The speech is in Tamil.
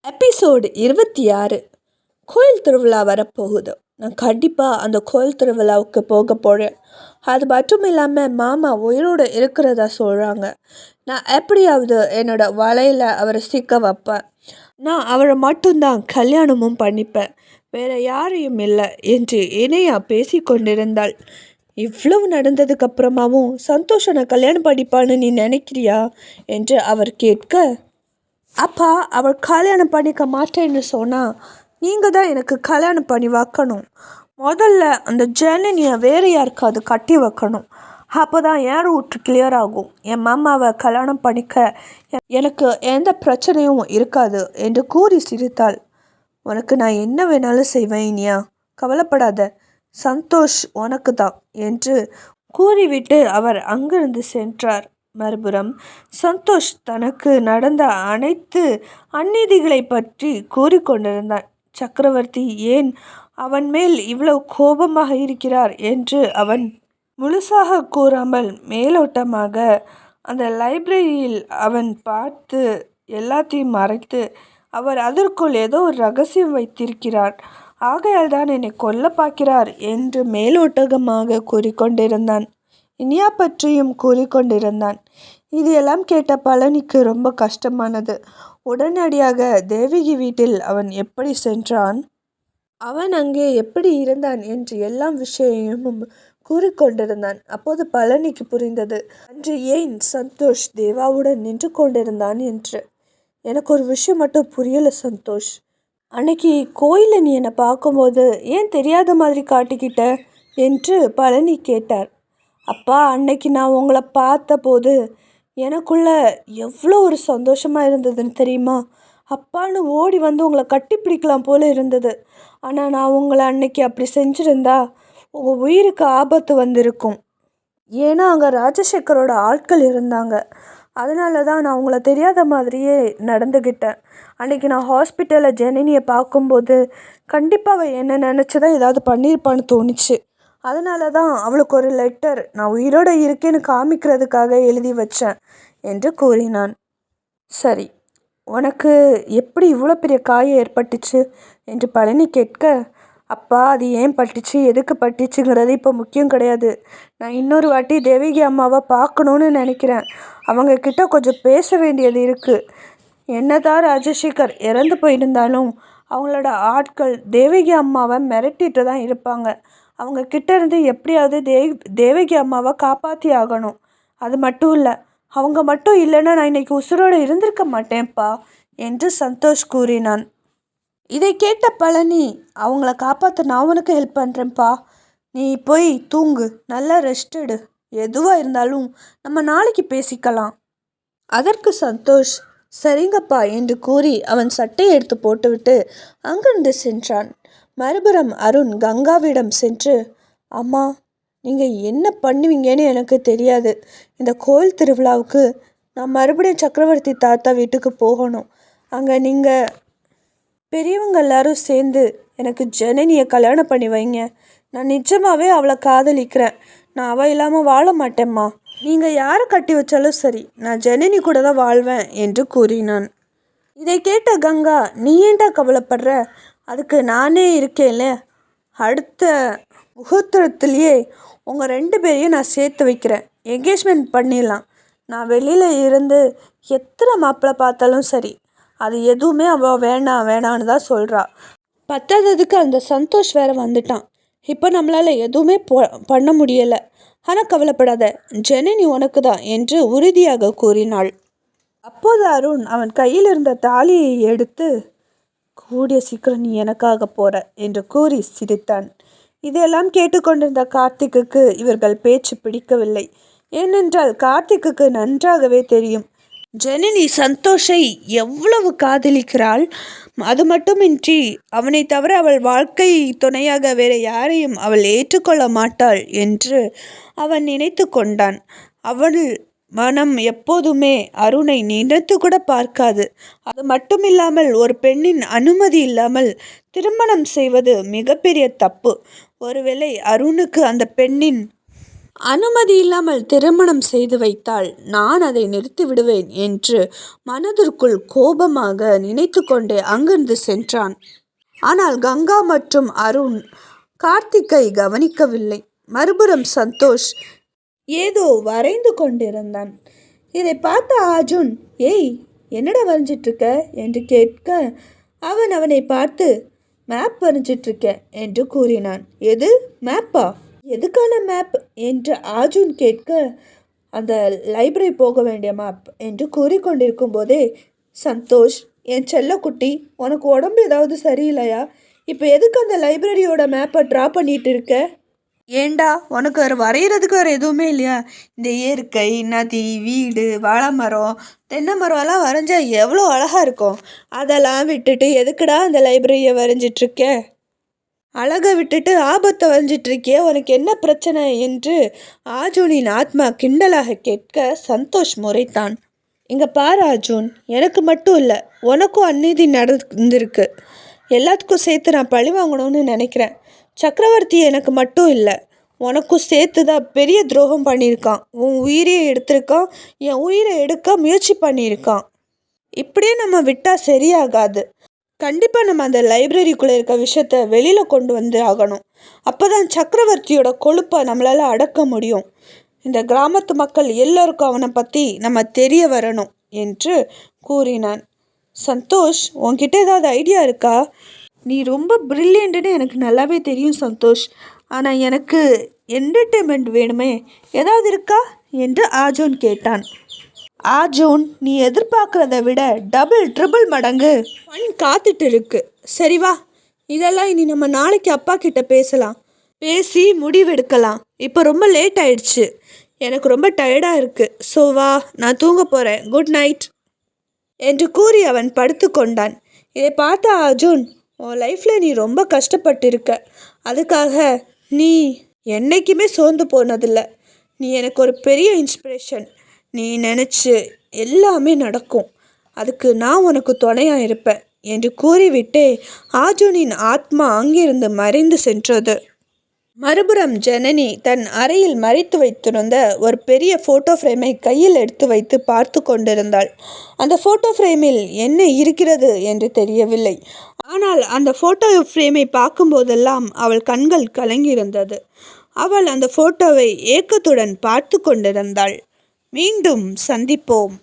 எபிசோடு இருபத்தி ஆறு கோயில் திருவிழா வரப்போகுது. நான் கண்டிப்பாக அந்த கோயில் திருவிழாவுக்கு போக போகிறேன் அது மட்டும் இல்லாமல் மாமா உயிரோடு இருக்கிறதா சொல்கிறாங்க நான் எப்படியாவது என்னோட வலையில் அவரை சிக்க வைப்பேன். நான் அவரை மட்டும்தான் கல்யாணமும் பண்ணிப்பேன். வேற யாரையும் இல்லை என்று இணையா பேசி கொண்டிருந்தாள். இவ்வளவு நடந்ததுக்கு அப்புறமாவும் சந்தோஷனை கல்யாணம் பண்ணிப்பான்னு நீ நினைக்கிறியா? என்று அவர் கேட்க அப்பா அவள் கல்யாணம் பண்ணிக்க மாட்டேன்னு சொன்னால் நீங்கள் தான் எனக்கு கல்யாணம் பண்ணி வைக்கணும். முதல்ல அந்த ஜனனியை வேறு யாருக்காவது கட்டி வைக்கணும். அப்போ தான் ஏன் ரூட் கிளியர் ஆகும். என் மாமாவை கல்யாணம் பண்ணிக்க எனக்கு எந்த பிரச்சனையும் இருக்காது என்று கூறி சிரித்தாள். உனக்கு நான் என்ன வேணாலும் செய்வேன் இனியா. கவலைப்படாத. சந்தோஷ் உனக்கு தான் என்று கூறிவிட்டு அவர் அங்கிருந்து சென்றார். மறுபுறம் சந்தோஷ் தனக்கு நடந்த அனைத்து அநீதிகளை பற்றி கூறிக்கொண்டிருந்தான் சக்கரவர்த்தி ஏன் அவன் மேல் இவ்வளவு கோபமாக இருக்கிறார்? என்று அவன் முழுசாக கூறாமல் மேலோட்டமாக அந்த லைப்ரரியில் அவன் பார்த்து எல்லாத்தையும் மறைத்து அவர் அதற்குள் ஏதோ ஒரு ரகசியம் வைத்திருக்கிறார். ஆகையால் தான் என்னை கொல்ல பார்க்கிறார் என்று மேலோட்டகமாக கூறிக்கொண்டிருந்தான். இனியா பற்றியும் கூறிக்கொண்டிருந்தான். இது எல்லாம் கேட்ட பழனிக்கு ரொம்ப கஷ்டமானது. உடனடியாக தேவகி வீட்டில் அவன் எப்படி சென்றான்? அவன் அங்கே எப்படி இருந்தான் என்று எல்லா விஷயமும் கூறிக்கொண்டிருந்தான். அப்போது பழனிக்கு புரிந்தது. அன்று ஏன் சந்தோஷ் தேவாவுடன் நின்று கொண்டிருந்தான் என்று? எனக்கு ஒரு விஷயம் மட்டும் புரியலை சந்தோஷ். அன்னைக்கு கோயிலில் நீ என்னை பார்க்கும்போது ஏன் தெரியாத மாதிரி காட்டிக்கிட்ட? என்று பழனி கேட்டார். அப்பா அன்னைக்கு நான் உங்களை பார்த்தபோது எனக்குள்ள எவ்வளோ ஒரு சந்தோஷமாக இருந்ததுன்னு தெரியுமா? அப்பான்னு ஓடி வந்து உங்களை கட்டி பிடிக்கலாம் போல் இருந்தது. ஆனால் நான் உங்களை அன்னைக்கு அப்படி செஞ்சுருந்தா உங்கள் உயிருக்கு ஆபத்து வந்திருக்கும். ஏன்னா அங்கே ராஜசேகரோட ஆட்கள் இருந்தாங்க. அதனால தான் நான் உங்களை தெரியாத மாதிரியே நடந்துக்கிட்டேன் அன்றைக்கி நான் ஹாஸ்பிட்டலில் ஜெனினியை பார்க்கும்போது கண்டிப்பாக அவள் என்ன நினச்சி தான் ஏதாவது பண்ணியிருப்பான்னு தோணுச்சு. அதனால தான் அவளுக்கு ஒரு லெட்டர் நான் உயிரோடு இருக்கேன்னு காமிக்கிறதுக்காக எழுதி வச்சேன் என்று கூறினான். சரி உனக்கு எப்படி இவ்வளோ பெரிய காயம் ஏற்பட்டுச்சு? என்று பழனி கேட்க அப்பா அது ஏன் பட்டுச்சு? எதுக்கு பட்டுச்சுங்கிறது இப்போ முக்கியம் கிடையாது. நான் இன்னொரு வாட்டி தேவகி அம்மாவை பார்க்கணுன்னு நினைக்கிறேன். அவங்க கிட்ட கொஞ்சம் பேச வேண்டியது இருக்குது என்னதான் ராஜசேகர் இறந்து போயிருந்தாலும் அவங்களோட ஆட்கள் தேவகி அம்மாவை மிரட்டிட்டு தான் இருப்பாங்க. அவங்க கிட்ட இருந்து எப்படியாவது தேவ் தேவகி அம்மாவை காப்பாற்றி ஆகணும். அது மட்டும் இல்லை அவங்க மட்டும் இல்லைன்னா நான் இன்னைக்கு உசுரோடு இருந்திருக்க மாட்டேன்ப்பா என்று சந்தோஷ் கூறினான். இதை கேட்ட பழனி அவங்கள காப்பாற்ற நான் உனக்கு ஹெல்ப் பண்ணுறேன்ப்பா நீ போய் தூங்கு நல்லா ரெஸ்ட் எடு. எதுவாக இருந்தாலும் நம்ம நாளைக்கு பேசிக்கலாம். அதற்கு சந்தோஷ் சரிங்கப்பா என்று கூறி அவன் சட்டையை எடுத்து போட்டுவிட்டு அங்கிருந்து சென்றான். மறுபுறம் அருண் கங்காவிடம் சென்று அம்மா நீங்கள் என்ன பண்ணுவீங்கன்னு எனக்கு தெரியாது. இந்த கோயில் திருவிழாவுக்கு நான் மறுபடியும் சக்கரவர்த்தி தாத்தா வீட்டுக்கு போகணும். அங்கே நீங்கள் பெரியவங்க எல்லாரும் சேர்ந்து எனக்கு ஜனனியை கல்யாணம் பண்ணி வைங்க. நான் நிஜமாகவே அவளை காதலிக்கிறேன். நான் அவள் இல்லாமல் வாழ மாட்டேம்மா. நீங்கள் யாரை கட்டி வச்சாலும் சரி நான் ஜனனி கூட தான் வாழ்வேன் என்று கூறினான். இதை கேட்ட கங்கா நீ ஏன்டா கவலைப்படுற? அதுக்கு நானே இருக்கேன்ல. அடுத்த முகூர்த்தத்துலேயே உங்கள் ரெண்டு பேரையும் நான் சேர்த்து வைக்கிறேன். என்கேஜ்மெண்ட் பண்ணிடலாம். நான் வெளியில் இருந்து எத்தனை மாப்பிள்ளை பார்த்தாலும் சரி அது எதுவுமே அவள் வேணாம் வேணான்னு தான் சொல்கிறா பத்தாததுக்கு அந்த சந்தோஷ் வேற வந்துட்டான். இப்போ நம்மளால் எதுவுமே பண்ண முடியலை. ஆனால் கவலைப்படாத ஜனனி உனக்கு தான் என்று உறுதியாக கூறினாள். அப்போது அருண் அவன் கையில் இருந்த தாலியை எடுத்து கூடிய சீக்கிரம் நீ எனக்காக போற என்று கூறி சிரித்தான். இதெல்லாம் கேட்டுக்கொண்டிருந்த கார்த்திக்குக்கு இவர்கள் பேச்சு பிடிக்கவில்லை. ஏனென்றால் கார்த்திக்குக்கு நன்றாகவே தெரியும். ஜனனி சந்தோஷை எவ்வளவு காதலிக்கிறாள்? அது மட்டுமின்றி அவனை தவிர அவள் வாழ்க்கை துணையாக வேற யாரையும் அவள் ஏற்றுக்கொள்ள மாட்டாள் என்று அவன் நினைத்து கொண்டான். அவள் மனம் எப்போதுமே அருணை நினைத்து கூட பார்க்காது. அது மட்டுமில்லாமல் ஒரு பெண்ணின் அனுமதி இல்லாமல் திருமணம் செய்வது மிகப்பெரிய தப்பு. ஒருவேளை அருணுக்கு அந்த பெண்ணின் அனுமதி இல்லாமல் திருமணம் செய்து வைத்தால் நான் அதை நிறுத்தி விடுவேன் என்று மனதிற்குள் கோபமாக நினைத்து கொண்டே அங்கிருந்து சென்றான். ஆனால் கங்கா மற்றும் அருண் கார்த்திக்கை கவனிக்கவில்லை. மறுபுறம் சந்தோஷ் ஏதோ வரைந்து கொண்டிருந்தான். இதை பார்த்த அர்ஜுன் ஏய் என்னடா வரைஞ்சிட்ருக்க? என்று கேட்க அவன் அவனை பார்த்து மேப் வரைஞ்சிட்ருக்க என்று கூறினான். எது? மேப்பா எதுக்கான மேப் என்று அர்ஜுன் கேட்க அந்த லைப்ரரி போக வேண்டிய மேப் என்று கூறிக்கொண்டிருக்கும் போதே சந்தோஷ் என் செல்லக்குட்டி உனக்கு உடம்பு ஏதாவது சரியில்லையா? இப்போ எதுக்கு அந்த லைப்ரரியோட மேப்பை ட்ரா பண்ணிட்டு இருக்க? ஏண்டா? உனக்கு வேறு வரைகிறதுக்கு வேறு எதுவுமே இல்லையா? இந்த இயற்கை நதி வீடு வாழை மரம் தென்னை மரம்லாம் வரைஞ்சா எவ்வளோ அழகாக இருக்கும்? அதெல்லாம் விட்டுட்டு எதுக்குடா அந்த லைப்ரரியை வரைஞ்சிட்ருக்க? அழகை விட்டுட்டு ஆபத்தை வரைஞ்சிட்ருக்கியே உனக்கு என்ன பிரச்சனை? என்று ஆஜூனின் ஆத்மா கிண்டலாக கேட்க சந்தோஷ் முறைத்தான். இங்கே பாரு அர்ஜுன் எனக்கு மட்டும் இல்லை உனக்கும் அநீதி நடந்திருக்கு. எல்லாத்துக்கும் சேர்த்து நான் பழி வாங்கணும்னு நினைக்கிறேன். சக்கரவர்த்தி எனக்கு மட்டும் இல்லை. உனக்கும் சேர்த்து தான் பெரிய துரோகம் பண்ணியிருக்கான். உன் உயிரையே எடுத்திருக்கான். என் உயிரை எடுக்க முயற்சி பண்ணியிருக்கான். இப்படியே நம்ம விட்டால் சரியாகாது. கண்டிப்பாக நம்ம அந்த லைப்ரரிக்குள்ளே இருக்க விஷயத்த வெளியில் கொண்டு வந்து ஆகணும். அப்போ தான் சக்கரவர்த்தியோட கொழுப்பை நம்மளால் அடக்க முடியும். இந்த கிராமத்து மக்கள் எல்லோருக்கும் அவனை பற்றி நம்ம தெரிய வரணும் என்று கூறினான். சந்தோஷ் உன்கிட்ட ஏதாவது ஐடியா இருக்கா? நீ ரொம்ப ப்ரில்லியண்ட்டுன்னு எனக்கு நல்லாவே தெரியும் சந்தோஷ். ஆனால் எனக்கு என்டர்டெயின்மெண்ட் வேணுமே. ஏதாவது இருக்கா? என்று ஆஜோன் கேட்டான். ஆஜோன் நீ எதிர்பார்க்குறத விட டபுள் ட்ரிபிள் மடங்கு. மண் காத்துட்டு இருக்கு. சரி வா. இதெல்லாம் இனி நம்ம நாளைக்கு அப்பா கிட்ட பேசலாம். பேசி முடிவெடுக்கலாம். இப்போ ரொம்ப லேட் ஆயிடுச்சு. எனக்கு ரொம்ப டயர்டாக இருக்குது ஸோ வா நான் தூங்க போகிறேன் குட் நைட் என்று கூறி அவன் படுத்து கொண்டான். இதை பார்த்த அர்ஜுன் உன் லைஃப்பில் நீ ரொம்ப கஷ்டப்பட்டிருக்க. அதுக்காக நீ என்றைக்குமே சோர்ந்து போனதில்லை. நீ எனக்கு ஒரு பெரிய இன்ஸ்பிரேஷன் நீ நினச்சி எல்லாமே நடக்கும். அதுக்கு நான் உனக்கு துணையாக இருப்பேன் என்று கூறிவிட்டே ஆர்ஜுனின் ஆத்மா அங்கிருந்து மறைந்து சென்றது. மறுபுறம் ஜனனி தன் அறையில் மறைத்து வைத்திருந்த ஒரு பெரிய ஃபோட்டோ ஃப்ரேமை கையில் எடுத்து வைத்து பார்த்து கொண்டிருந்தாள். அந்த ஃபோட்டோ ஃப்ரேமில் என்ன இருக்கிறது என்று தெரியவில்லை. ஆனால் அந்த ஃபோட்டோ ஃப்ரேமை பார்க்கும்போதெல்லாம் அவள் கண்கள் கலங்கியிருந்தது. அவள் அந்த ஃபோட்டோவை ஏக்கத்துடன் பார்த்து கொண்டிருந்தாள். மீண்டும் சந்திப்போம்.